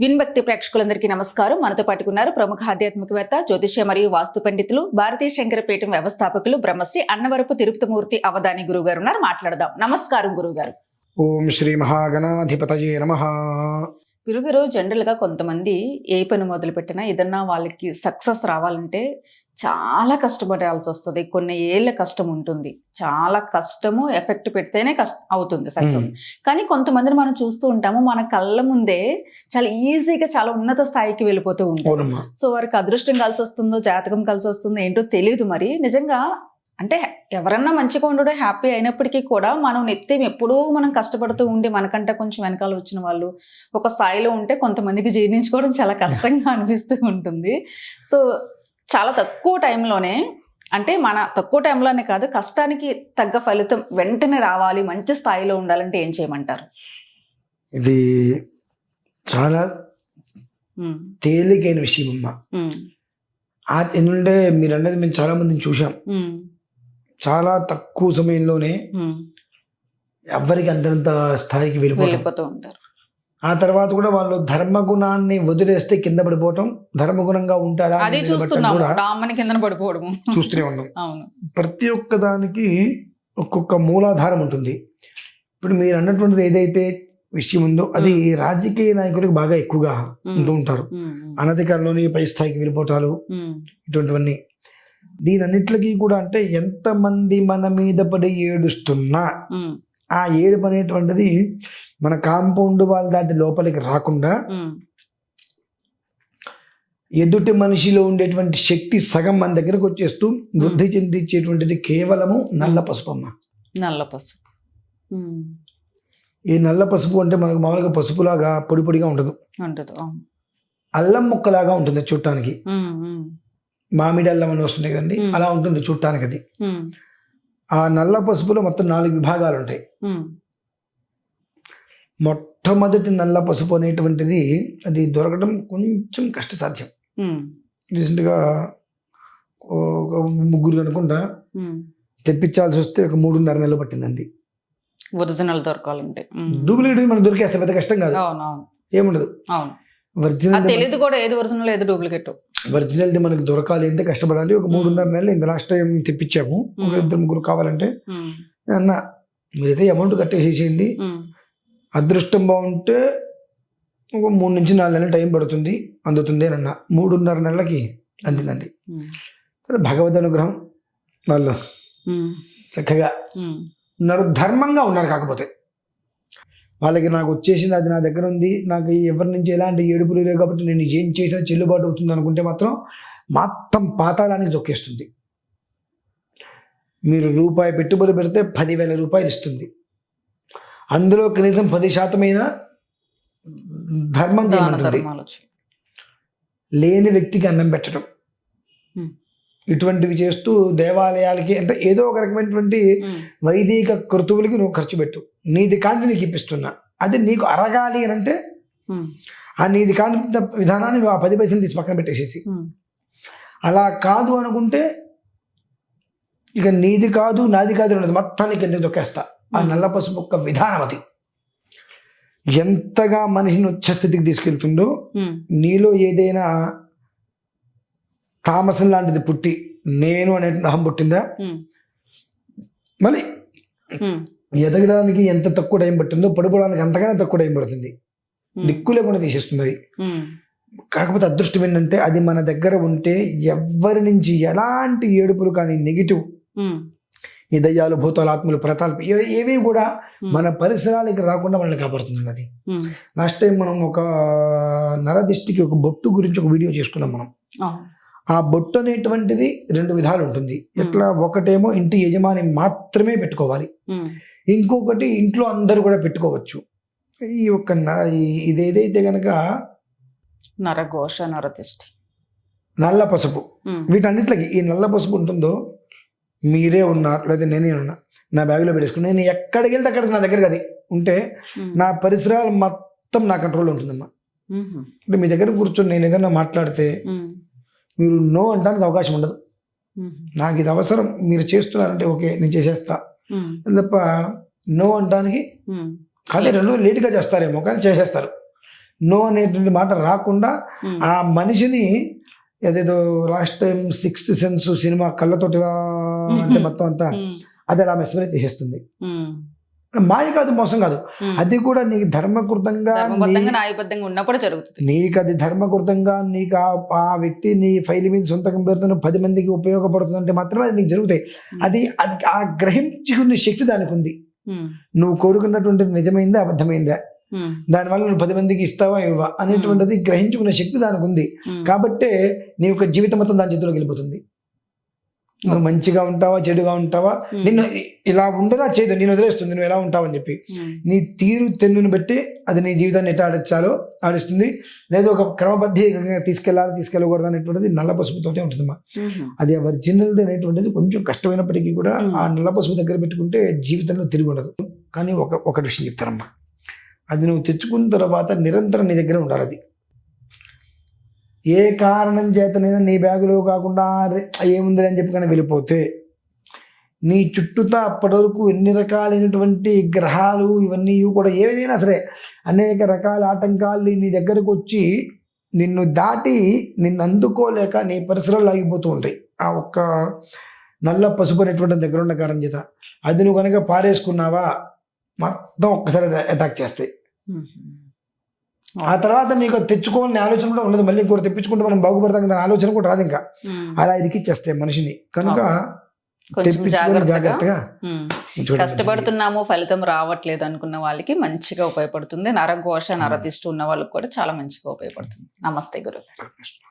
విన్భక్తి ప్రేక్షకులందరికీ నమస్కారం. మనతో పాటుకున్నారు ప్రముఖ ఆధ్యాత్మికవేత్త జ్యోతిష్య మరియు వాస్తు పండితులు భారతీయ శంకరపీఠం వ్యవస్థాపకులు బ్రహ్మశ్రీ అన్నవరపు తిరుపతిమూర్తి అవధాని గురువు గారు ఉన్నారు. మాట్లాడదాం. నమస్కారం గురుగారు ఓం శ్రీ మహాగణాధిపతయే నమ. గురుగారు జనరల్గా కొంతమంది ఏ పని మొదలు పెట్టినా ఏదన్నా వాళ్ళకి సక్సెస్ రావాలంటే చాలా కష్టపడాల్సి వస్తుంది. కొన్ని ఏళ్ళ కష్టం ఉంటుంది. చాలా కష్టము ఎఫెక్ట్ పెడితేనే కష్ట అవుతుంది సక్సెస్. కానీ కొంతమందిని మనం చూస్తూ ఉంటాము మన కళ్ళ ముందే చాలా ఈజీగా చాలా ఉన్నత స్థాయికి వెళ్ళిపోతూ ఉంటాం అవునమ్మా. సో వారికి అదృష్టం కలిసి వస్తుందో జాతకం కలిసి వస్తుందో ఏంటో తెలియదు మరి. నిజంగా అంటే ఎవరన్నా మంచిగా ఉండడం హ్యాపీ అయినప్పటికీ కూడా మనం నిత్యం ఎప్పుడూ మనం కష్టపడుతూ ఉండి మనకంటే కొంచెం వెనకాల వచ్చిన వాళ్ళు ఒక స్థాయిలో ఉంటే కొంతమందికి జీర్ణించుకోవడం చాలా కష్టంగా అనిపిస్తూ ఉంటుంది. సో చాలా తక్కువ టైంలోనే అంటే మన తక్కువ టైంలోనే కాదు కష్టానికి తగ్గ ఫలితం వెంటనే రావాలి మంచి స్థాయిలో ఉండాలంటే ఏం చేయమంటారు? ఇది చాలా తేలికైన విషయం అమ్మా. ఆ ఎందుకంటే మీరు అన్నది మేము చాలా మందిని చూసాం చాలా తక్కువ సమయంలోనే. ఎవరికి అంతంత స్థాయికి వెళ్ళిపోతూ ఉంటారు. ఆ తర్వాత కూడా వాళ్ళు ధర్మగుణాన్ని వదిలేస్తే కింద పడిపోవటం ధర్మగుణంగా ఉంటారా అది చూస్తున్నాము. చూస్తూనే ఉన్నాం. అవును. ప్రతి ఒక్క దానికి ఒక్కొక్క మూలాధారం ఉంటుంది. ఇప్పుడు మీరు అన్నటువంటిది ఏదైతే విషయం ఉందో అది రాజకీయ నాయకులకు బాగా ఎక్కువగా ఉంటూ ఉంటారు. అనధికారంలోని పై స్థాయికి వెళ్ళిపోవటాలు ఇటువంటివన్నీ. దీనన్నిటికీ కూడా అంటే ఎంతమంది మన మీద పడి ఏడుస్తున్నా ఆ ఏడుపు అనేటువంటిది మన కాంపౌండ్ వాళ్ళ దాటి లోపలికి రాకుండా ఎదుటి మనిషిలో ఉండేటువంటి శక్తి సగం మన దగ్గరకు వచ్చేస్తూ వృద్ధి చెందించేటువంటిది కేవలము నల్ల పసుపు అమ్మ. నల్ల పసుపు. ఈ నల్ల పసుపు అంటే మనకు మామూలుగా పసుపులాగా పొడి పొడిగా ఉండదు. అవును. అల్లం ముక్కలాగా ఉంటుంది చూడటానికి. మామిడి అల్లం అని వస్తుంది కదండి. అలా ఉంటుంది చూడటానికి అది. ఆ నల్ల పసుపులో మొత్తం నాలుగు విభాగాలు ఉంటాయి మొట్టమొదటి నల్ల పసుపు అనేటువంటిది అది దొరకడం కొంచెం కష్టసాధ్యం. రీసెంట్గా ఒక ముగ్గురు అనుకుంటా. తెప్పించాల్సి వస్తే ఒక మూడున్నర నెలలు పట్టిందండి. ఒరిజినల్ దొరకాలంటే. డూప్లికేట్ మనకు దొరికేస్తే పెద్ద కష్టం కాదు. ఏముండదు. ఒరిజినల్ తెలియదు కూడా ఏది ఒరిజినల్ ఏది డూప్లికేట్. ఒరిజినల్ది మనకు దొరకాలి అంటే కష్టపడాలి. ఒక మూడున్నర నెలలు ఇంత లాస్ట్ టైం తెప్పించాము. ఒక. ఇద్దరు ముగ్గురు కావాలంటే అన్న మీరైతే అమౌంట్ కట్టేసేసేయండి. అదృష్టం బాగుంటే ఒక మూడు నుంచి నాలుగు నెలలు టైం పడుతుంది అందుతుంది అని అన్న. మూడున్నర నెలలకి అందిందండి. భగవద్ అనుగ్రహం వాళ్ళు చక్కగా ఉన్నారు ధర్మంగా ఉన్నారు కాకపోతే. వాళ్ళకి నాకు వచ్చేసింది అది నా దగ్గర ఉంది. నాకు ఎవరి నుంచి ఎలాంటి ఏడుపులు లేవు కాబట్టి నేను ఏం చేసినా చెల్లుబాటు అవుతుంది అనుకుంటే మాత్రం మొత్తం పాతాళానికి దొక్కేస్తుంది. మీరు రూపాయి పెట్టుబడి పెడితే పదివేల రూపాయలు ఇస్తుంది. అందులో కనీసం పది శాతమైన ధర్మం చేయమంటుంది. లేని వ్యక్తికి అన్నం పెట్టడం. ఇటువంటివి చేస్తూ దేవాలయాలకి అంటే ఏదో ఒక రకమైనటువంటి వైదిక కృతువులకి నువ్వు ఖర్చు పెట్టు. నీది కాంతి నీకు ఇప్పిస్తున్నా. అది నీకు అరగాలి అని అంటే ఆ నీది కాని విధానాన్ని నువ్వు ఆ పది పైసలు తీసి పక్కన పెట్టేసేసి. అలా కాదు అనుకుంటే ఇక నీది కాదు నాది కాదు అన్నది మొత్తానికి ఎందుకు దొక్కేస్తా ఆ నల్ల పసుపు యొక్క విధానం అది. ఎంతగా మనిషిని ఉచ్చస్థితికి తీసుకెళ్తుందో నీలో ఏదైనా తామసం లాంటిది పుట్టి నేను అనే అహం పుట్టిందా? మళ్ళీ ఎదగడానికి ఎంత తక్కువ టైం పట్టిందో పడిపోవడానికి అంతగానే తక్కువ టైం పడుతుంది. దిక్కు లేకుండా తీసేస్తుంది కాకపోతే అదృష్టం ఏంటంటే అది మన దగ్గర ఉంటే ఎవ్వరి నుంచి ఎలాంటి ఏడుపులు కానీ నెగిటివ్ ఈ దయ్యాలు భూతాలు ఆత్మలు ప్రతాలు ఏవి కూడా. మన పరిసరాలకి రాకుండా మనల్ని కాపాడుతుంది అది లాస్ట్ టైం మనం ఒక నరదిష్టికి ఒక బొట్టు గురించి ఒక వీడియో చేసుకున్నాం మనం. ఆ బొట్టు అనేటువంటిది రెండు విధాలు ఉంటుంది. ఎట్లా? ఒకటేమో ఇంటి యజమాని మాత్రమే పెట్టుకోవాలి. ఇంకొకటి ఇంట్లో అందరూ కూడా పెట్టుకోవచ్చు. ఈ యొక్క న- ఈ- ఇది ఏదైతే గనక నరఘోష నరతిష్టి నల్ల పసుపు. వీటన్నిటికి ఈ నల్ల పసుపు ఉంటుందో? మీరే ఉన్నారు లేదా నేనే ఉన్నా నా బ్యాగ్లో పెట్టేసుకుని నేను ఎక్కడికి వెళ్తే అక్కడికి నా దగ్గర అది ఉంటే నా పరిసరాలు మొత్తం నా కంట్రోల్లో ఉంటుందమ్మా. అంటే మీ దగ్గర కూర్చొని నేను ఏదైనా మాట్లాడితే మీరు నో అనడానికి అవకాశం ఉండదు. నాకు ఇది అవసరం మీరు చేస్తున్నారంటే ఓకే నేను చేసేస్తా. తప్ప నో ఉమ్, కానీ రెండు లేట్గా చేస్తారేమో కానీ చేసేస్తారు. నో అనేటువంటి మాట రాకుండా ఆ మనిషిని ఏదేదో last time sixth sense cinema కళ్ళతోటి అంటే మొత్తం అంతా అది అలా మెస్మరైజ్ చేసేస్తుంది. ఉమ్, మాయ కాదు మోసం కాదు. అది కూడా నీకు ధర్మకృతంగా న్యాయబద్ధంగా ఉన్నప్పుడు జరుగుతుంది. నీకు అది ధర్మకృతంగా నీకు ఆ- వ్యక్తి నీ ఫైల్ మీద సొంతకం పేరుతో పది మందికి ఉపయోగపడుతుందంటే మాత్రమే అది నీకు జరుగుతాయి. అది అది ఆ గ్రహించుకునే శక్తి దానికి ఉంది. నువ్వు కోరుకున్నటువంటిది నిజమైందా అబద్ధమైందా? దానివల్ల నువ్వు పది మందికి ఇస్తావా ఇవ్వా అనేటువంటిది గ్రహించుకునే శక్తి దానికి ఉంది. కాబట్టే నీ యొక్క జీవితం మొత్తం దాని చేతిలోకి వెళ్ళిపోతుంది. నువ్వు మంచిగా ఉంటావా చెడుగా ఉంటావా? నిన్ను ఇలా ఉండేలా చేయదు నేను వదిలేస్తుంది నువ్వు ఎలా ఉంటావని చెప్పి. నీ తీరు తెన్నుని బట్టి అది నీ జీవితాన్ని ఎట్లా ఆడించాలో ఆడిస్తుంది. లేదా ఒక క్రమబద్ధీకంగా తీసుకెళ్ళాలి తీసుకెళ్ళకూడదు అనేటువంటిది నల్ల పసుపుతోటే ఉంటుందమ్మా. అది ఒరిజినల్ది అనేటువంటిది కొంచెం కష్టమైనప్పటికీ కూడా. ఆ నల్ల పసుపు దగ్గర పెట్టుకుంటే జీవితంలో తిరిగి ఉండదు. కానీ ఒక ఒక విషయం చెప్తారమ్మా అది నువ్వు తెచ్చుకున్న తర్వాత నిరంతరం నీ దగ్గర ఉండాలి అది. ఏ కారణం చేతనైనా నీ బ్యాగులో కాకుండా ఏముంది అని చెప్పి కానీ వెళ్ళిపోతే నీ చుట్టూతా అప్పటి వరకు ఎన్ని రకాలైనటువంటి గ్రహాలు ఇవన్నీ కూడా ఏదైనా సరే అనేక రకాల ఆటంకాలు నీ దగ్గరకు వచ్చి నిన్ను దాటి నిన్ను అందుకోలేక నీ పరిసరాలు ఆగిపోతూ ఉంటాయి. ఆ ఒక్క నల్ల పసుపు అనేటువంటి దగ్గర ఉన్న కారణం చేత. అది నువ్వు కనుక పారేసుకున్నావా మొత్తం ఒక్కసారి అటాక్ చేస్తాయి. ఆ తర్వాత నీకు తెచ్చుకోవాలని ఆలోచన కూడా ఉండదు మళ్ళీ ఇంకోటి తెప్పించుకుంటే మనం బాగుపడతాం కదా ఆలోచన కూడా రాదు ఇంకా. అలా ఇరికిచ్చేస్తాయి మనిషిని. కనుక జాగ్రత్తగా. కష్టపడుతున్నాము ఫలితం రావట్లేదు అనుకున్న వాళ్ళకి మంచిగా ఉపయోగపడుతుంది. నరఘోష నరదిష్టి ఉన్న వాళ్ళకి కూడా చాలా మంచిగా ఉపయోగపడుతుంది. నమస్తే గురు మంచిది.